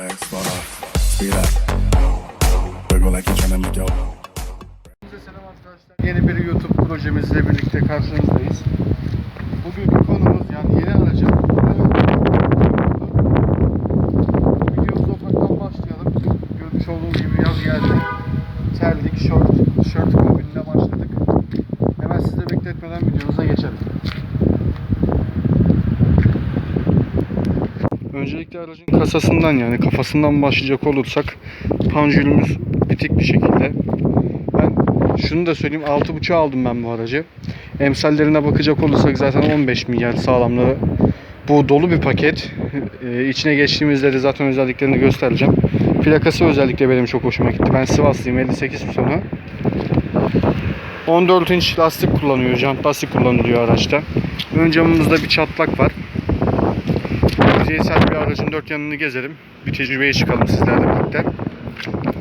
make your ass off. Speed up. Wiggle like you're make Herkese selam arkadaşlar. Yeni bir YouTube projemizle birlikte karşınızdayız. Bugünkü konumuz yani yeni aracın Öncelikle aracın kasasından yani kafasından başlayacak olursak panjurumuz bitik bir şekilde. Ben şunu da söyleyeyim 6.5'a aldım ben bu aracı. Emsallerine bakacak olursak zaten 15 milyar sağlamlığı. Bu dolu bir paket. Ee, içine geçtiğimizde de zaten özelliklerini göstereceğim. Plakası özellikle benim çok hoşuma gitti. Ben Sivaslıyım 58 sonu. 14 inç lastik kullanıyor. Jant lastik kullanılıyor araçta. Ön camımızda bir çatlak var. Yüzeysel bir aracın dört yanını gezelim. Bir tecrübeye çıkalım sizlerle birlikte.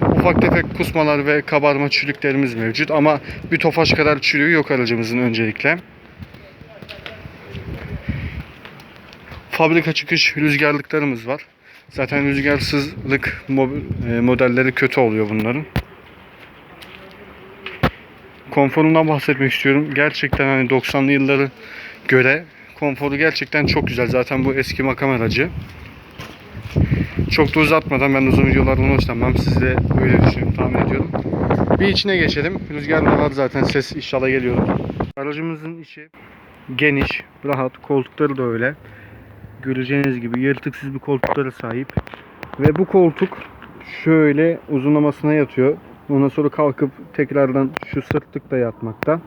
Ufak tefek kusmalar ve kabarma çürüklerimiz mevcut ama bir tofaş kadar çürüğü yok aracımızın öncelikle. Fabrika çıkış rüzgarlıklarımız var. Zaten rüzgarsızlık e, modelleri kötü oluyor bunların. Konforundan bahsetmek istiyorum. Gerçekten hani 90'lı yılları göre konforu gerçekten çok güzel. Zaten bu eski makam aracı. Çok da uzatmadan ben uzun videolardan hoşlanmam. Siz de öyle düşünüyorum, tahmin ediyorum. Bir içine geçelim. Rüzgar var zaten ses inşallah geliyor. Aracımızın içi geniş, rahat. Koltukları da öyle. Göreceğiniz gibi yırtıksız bir koltuklara sahip. Ve bu koltuk şöyle uzunlamasına yatıyor. Ondan sonra kalkıp tekrardan şu sırtlıkta yatmakta.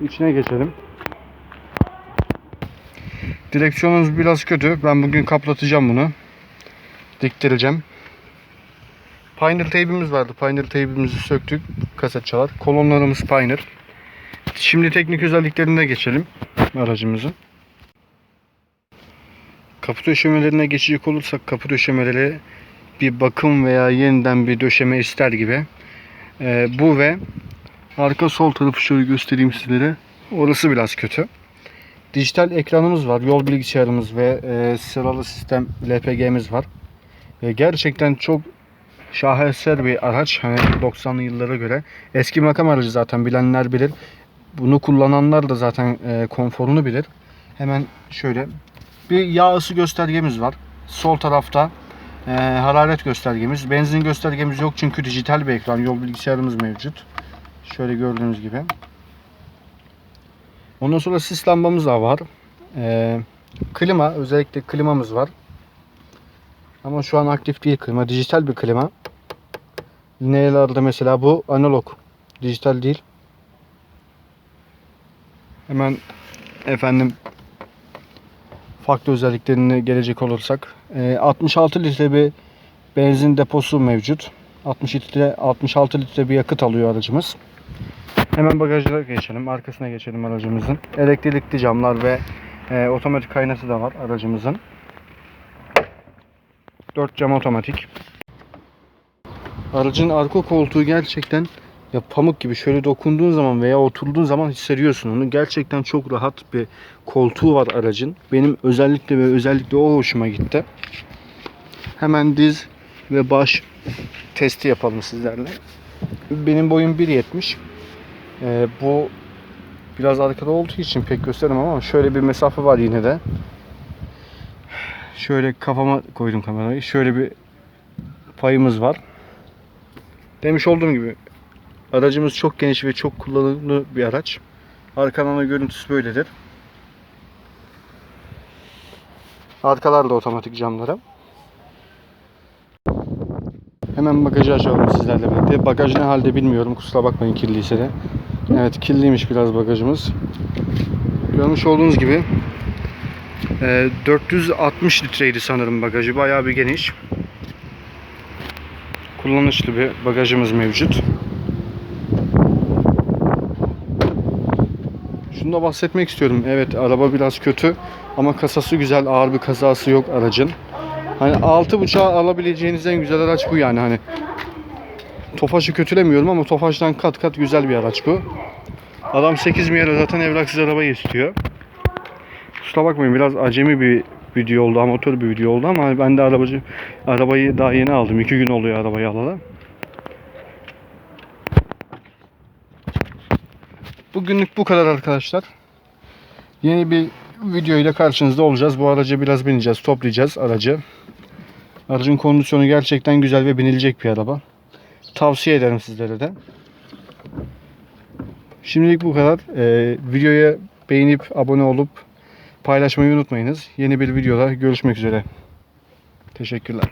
İçine geçelim. Direksiyonumuz biraz kötü. Ben bugün kaplatacağım bunu. Diktireceğim. Pioneer teybimiz vardı. Pioneer teybimizi söktük. Kaset çalar. Kolonlarımız Pioneer. Şimdi teknik özelliklerine geçelim aracımızın. Kapı döşemelerine geçecek olursak kapı döşemeleri bir bakım veya yeniden bir döşeme ister gibi. Ee, bu ve arka sol tarafı şöyle göstereyim sizlere. Orası biraz kötü. Dijital ekranımız var, yol bilgisayarımız ve e, sıralı sistem LPG'miz var. E, gerçekten çok şaheser bir araç. Hani 90'lı yıllara göre. Eski makam aracı zaten bilenler bilir. Bunu kullananlar da zaten e, konforunu bilir. Hemen şöyle bir yağ ısı göstergemiz var. Sol tarafta e, hararet göstergemiz. Benzin göstergemiz yok çünkü dijital bir ekran. Yol bilgisayarımız mevcut. Şöyle gördüğünüz gibi. Ondan sonra sis lambamız da var. Ee, klima, özellikle klimamız var. Ama şu an aktif değil klima. Dijital bir klima. Nelerde mesela bu analog. Dijital değil. Hemen efendim farklı özelliklerine gelecek olursak. Ee, 66 litre bir benzin deposu mevcut. 60 litre, 66 litre bir yakıt alıyor aracımız. Hemen bagajlara geçelim. Arkasına geçelim aracımızın. Elektrikli camlar ve e, otomatik kaynası da var aracımızın. 4 cam otomatik. Aracın arka koltuğu gerçekten ya pamuk gibi şöyle dokunduğun zaman veya oturduğun zaman hissediyorsun onu. Gerçekten çok rahat bir koltuğu var aracın. Benim özellikle ve özellikle o hoşuma gitti. Hemen diz ve baş testi yapalım sizlerle. Benim boyum 1.70. Ee, bu biraz arkada olduğu için pek gösteremem ama şöyle bir mesafe var yine de. Şöyle kafama koydum kamerayı. Şöyle bir payımız var. Demiş olduğum gibi aracımız çok geniş ve çok kullanımlı bir araç. Arkadan da görüntüsü böyledir. Arkalar da otomatik camları. Hemen bagajı açalım sizlerle birlikte. Bagaj ne halde bilmiyorum. Kusura bakmayın kirliyse de. Evet kirliymiş biraz bagajımız. Görmüş olduğunuz gibi e, 460 litreydi sanırım bagajı. Bayağı bir geniş. Kullanışlı bir bagajımız mevcut. Şunu da bahsetmek istiyorum. Evet araba biraz kötü ama kasası güzel. Ağır bir kazası yok aracın. Hani 6.5'a alabileceğiniz en güzel araç bu yani hani. Tofaş'ı kötülemiyorum ama Tofaş'tan kat kat güzel bir araç bu. Adam 8 milyara zaten evraksız arabayı istiyor. Kusura bakmayın biraz acemi bir video oldu, amatör bir video oldu ama ben de arabacı arabayı daha yeni aldım. iki gün oluyor arabayı alalı. Bugünlük bu kadar arkadaşlar. Yeni bir video ile karşınızda olacağız. Bu araca biraz bineceğiz, toplayacağız aracı. Aracın kondisyonu gerçekten güzel ve binilecek bir araba. Tavsiye ederim sizlere de. Şimdilik bu kadar. Ee, videoya beğenip abone olup paylaşmayı unutmayınız. Yeni bir videoda görüşmek üzere. Teşekkürler.